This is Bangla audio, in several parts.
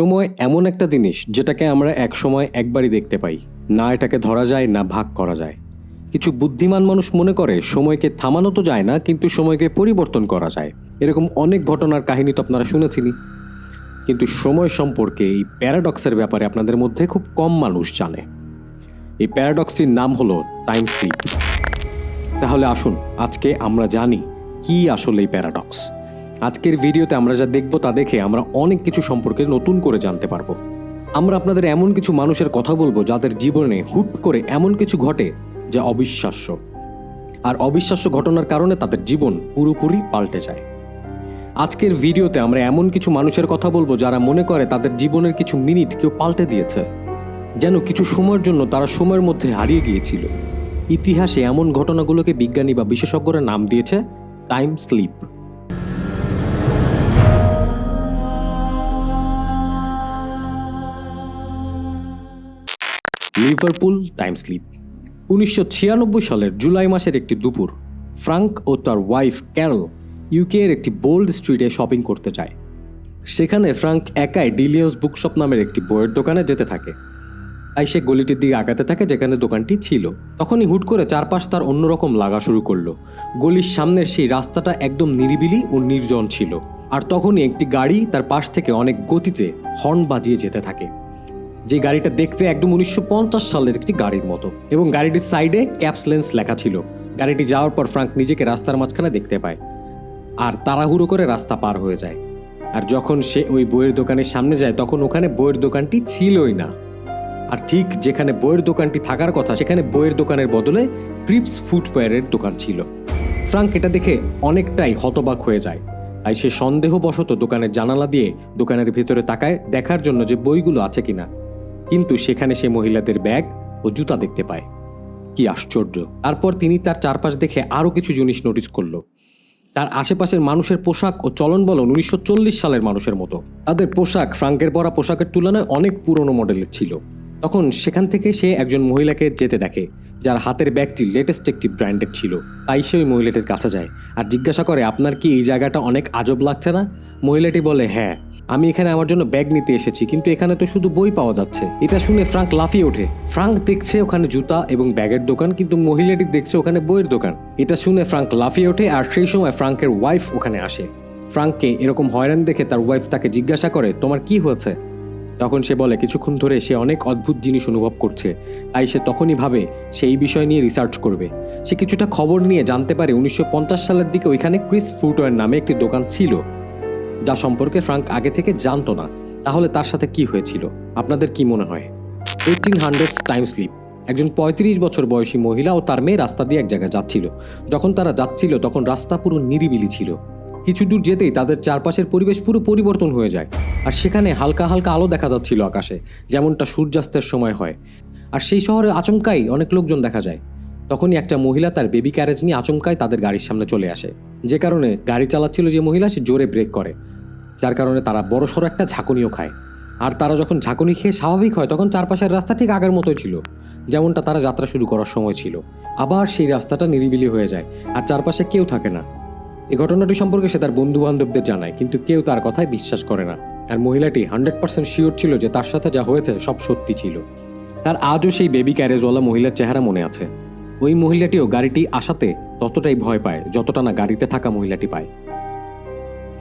সময় এমন একটা জিনিস যেটাকে আমরা এক সময় একবারই দেখতে পাই। না এটাকে ধরা যায়, না ভাগ করা যায়। কিছু বুদ্ধিমান মানুষ মনে করে, সময়কে থামানো তো যায় না, কিন্তু সময়কে পরিবর্তন করা যায়। এরকম অনেক ঘটনার কাহিনী তো আপনারা শুনেছিনি কিন্তু সময় সম্পর্কে এই প্যারাডক্সের ব্যাপারে আপনাদের মধ্যে খুব কম মানুষ জানে। এই প্যারাডক্সটির নাম হলো টাইম স্লিপ। তাহলে আসুন, আজকে আমরা জানি কি আসলে এই প্যারাডক্স। আজকের ভিডিওতে আমরা যা দেখব তা দেখে আমরা অনেক কিছু সম্পর্কে নতুন করে জানতে পারব। আমরা আপনাদের এমন কিছু মানুষের কথা বলব যাদের জীবনে হুট করে এমন কিছু ঘটে যা অবিশ্বাস্য। আর অবিশ্বাস্য ঘটনার কারণে তাদের জীবন পুরোপুরি পাল্টে যায়। আজকের ভিডিওতে আমরা এমন কিছু মানুষের কথা বলব যারা মনে করে তাদের জীবনের কিছু মিনিট কেউ পাল্টে দিয়েছে, যেন কিছু সময়ের জন্য তারা সময়ের মধ্যে হারিয়ে গিয়েছিল। ইতিহাসে এমন ঘটনাগুলোকে বিজ্ঞানী বা বিশেষজ্ঞরা নাম দিয়েছে, time slip. Liverpool time slip. উনিশশো সালের জুলাই মাসের একটি দুপুর, ফ্রাঙ্ক ও তার ওয়াইফ ক্যারল ইউকে এর একটি বোল্ড স্ট্রিটে শপিং করতে যায় সেখানে ফ্রাঙ্ক একাই ডিলিয়স বুকশপ নামের একটি বইয়ের দোকানে যেতে থাকে। তাই সে গলিটির দিকে আগাতে থাকে যেখানে দোকানটি ছিল। তখনই হুট করে চারপাশ তার অন্যরকম লাগা শুরু করল। গলির সামনের সেই রাস্তাটা একদম নিরিবিলি ও নির্জন ছিল। আর তখনই একটি গাড়ি তার পাশ থেকে অনেক গতিতে হর্ন বাজিয়ে যেতে থাকে। যে গাড়িটা দেখতে একদম উনিশশো পঞ্চাশ সালের একটি গাড়ির মতো। এবং গাড়িটির সাইডে ক্যাপস লেন্স লেখা ছিল। গাড়িটি যাওয়ার পর ফ্রাঙ্ক নিজেকে রাস্তার মাঝখানে দেখতে পায়। আর তাড়াহুড়ো করে রাস্তা পার হয়ে যায়। আর যখন সে ওই বইয়ের দোকানের সামনে যায়, তখন ওখানে বইয়ের দোকানটি ছিলই না। আর ঠিক যেখানে বইয়ের দোকানটি থাকার কথা, সেখানে বইয়ের দোকানের বদলে ক্রিপস ফুটওয়্যারের দোকান ছিল। ফ্রাঙ্ক এটা দেখে অনেকটাই হতবাক হয়ে যায়। তাই সে সন্দেহবশত দোকানের জানালা দিয়ে দোকানের ভিতরে তাকায় দেখার জন্য যে বইগুলো আছে কিনা। কিন্তু সেখানে সে মহিলাদের ব্যাগ ও জুতা দেখতে পায়। কি আশ্চর্য। তারপর তিনি তার চারপাশ দেখে আরও কিছু জিনিস নোটিস করল। তার আশেপাশের মানুষের পোশাক ও চলন বলন উনিশশো চল্লিশ সালের মানুষের মতো। তাদের পোশাক ফ্রাঙ্কের পরা পোশাকের তুলনায় অনেক পুরনো মডেলের ছিল। তখন সেখান থেকে সে একজন মহিলাকে যেতে দেখে। যার হাতের ব্যাগটি লেটেস্ট একটি ব্র্যান্ডের ছিল। তাই সে ওই মহিলাটির কাছে যায় আর জিজ্ঞাসা করে, আপনার কি এই জায়গাটা অনেক আজব লাগছে না? মহিলাটি বলে হ্যাঁ আমি এখানে আমার জন্য ব্যাগ নিতে এসেছি, কিন্তু এখানে তো শুধু বই পাওয়া যাচ্ছে। এটা শুনে ফ্রাঙ্ক লাফিয়ে ওঠে। ফ্রাঙ্ক দেখছে ওখানে জুতা এবং ব্যাগের দোকান, কিন্তু মহিলাটি দেখছে ওখানে বইয়ের দোকান। এটা শুনে ফ্রাঙ্ক লাফিয়ে ওঠে আর সেই সময় ফ্রাঙ্কের ওয়াইফ ওখানে আসে। ফ্রাঙ্ককে এরকম হয়রান দেখে তার ওয়াইফ তাকে জিজ্ঞাসা করে, তোমার কি হয়েছে? তখন সে বলে, কিছুক্ষণ ধরে সে অনেক অদ্ভুত জিনিস অনুভব করছে। তাই সে তখনই ভাবে সেই বিষয় নিয়ে রিসার্চ করবে। সে কিছুটা খবর নিয়ে জানতে পারে উনিশশো পঞ্চাশ সালের দিকে ওইখানে ক্রিস ফুটওয়ার নামে একটি দোকান ছিল, যা সম্পর্কে ফ্রাঙ্ক আগে থেকে জানতো না। তাহলে তার সাথে কি হয়েছিল? আপনাদের কি মনে হয়? এইটিন হান্ড্রেড টাইম স্লিপ একজন পঁয়ত্রিশ বছর বয়সী মহিলা ও তার মেয়ে রাস্তা দিয়ে এক জায়গায় যাচ্ছিল। যখন তারা যাচ্ছিল, তখন রাস্তা পুরো নিরিবিলি ছিল। কিছু দূর যেতেই তাদের চারপাশের পরিবেশ পুরো পরিবর্তন হয়ে যায়। আর সেখানে হালকা হালকা আলো দেখা যাচ্ছিল আকাশে, যেমনটা সূর্যাস্তের সময় হয়। আর সেই শহরে আচমকাই অনেক লোকজন দেখা যায়। তখনই একটা মহিলা তার বেবি ক্যারেজ নিয়ে আচমকাই তাদের গাড়ির সামনে চলে আসে। যে কারণে গাড়ি চালাচ্ছিল যে মহিলা, সে জোরে ব্রেক করে। যার কারণে তারা বড়সড় একটা ঝাঁকুনিও খায়। আর তারা যখন ঝাঁকুনি খেয়ে স্বাভাবিক হয়, তখন চারপাশের রাস্তা ঠিক আগের মতোই ছিল। যেমনটা তারা যাত্রা শুরু করার সময় ছিল। আবার সেই রাস্তাটা নিরিবিলি হয়ে যায় আর চারপাশে কেউ থাকে না। এই ঘটনাটি সম্পর্কে সে তার বন্ধু বান্ধবদের জানায়, কিন্তু কেউ তার কথায় বিশ্বাস করে না। আর মহিলাটি হান্ড্রেড পার্সেন্ট শিওর ছিল যে তার সাথে যা হয়েছে সব সত্যি ছিল। তার আজও সেই বেবি ক্যারেজওয়ালা মহিলার চেহারা মনে আছে। ওই মহিলাটিও গাড়িটি আসাতে ততটাই ভয় পায়, যতটা না গাড়িতে থাকা মহিলাটি পায়।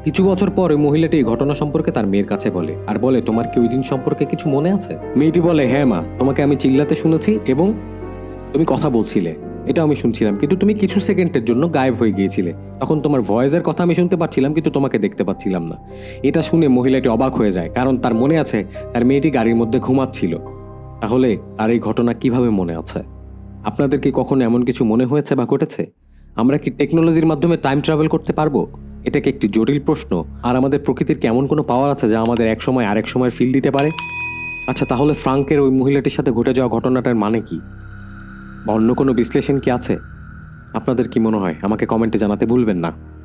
কিছু বছর পরে মহিলাটি ঘটনা সম্পর্কে তার মেয়ের কাছে বলে আর বলে, তোমার কি ওই দিন সম্পর্কে কিছু মনে আছে? মেয়েটি বলে হ্যাঁ মা, তোমাকে আমি চিল্লাতে শুনেছি এবং তুমি কথা বলছিলে। এটা আমি শুনছিলাম, কিন্তু তুমি কিছু সেকেন্ডের জন্য গায়েব হয়ে গিয়েছিলে। তখন তোমার ভয়েসের কথা আমি শুনতে পাচ্ছিলাম, কিন্তু তোমাকে দেখতে পাচ্ছিলাম না। এটা শুনে মহিলাটি অবাক হয়ে যায়, কারণ তার মনে আছে তার মেয়েটি গাড়ির মধ্যে ঘুমাচ্ছিল। তাহলে তার এই ঘটনা কীভাবে মনে আছে? আপনাদের কি কখনো এমন কিছু মনে হয়েছে বা ঘটেছে? আমরা কি টেকনোলজির মাধ্যমে টাইম ট্রাভেল করতে পারব? এটা কি একটি জটিল প্রশ্ন। আর আমাদের প্রকৃতির কেমন কোনো পাওয়ার আছে যা আমাদের এক সময় আরেক সময় ফিল দিতে পারে? আচ্ছা তাহলে ফ্রাঙ্কের ওই মহিলাটির সাথে ঘটে যাওয়া ঘটনাটার মানে কি? বা অন্য কোনো বিশ্লেষণ কি আছে? আপনাদের কি মনে হয়? আমাকে কমেন্টে জানাতে ভুলবেন না।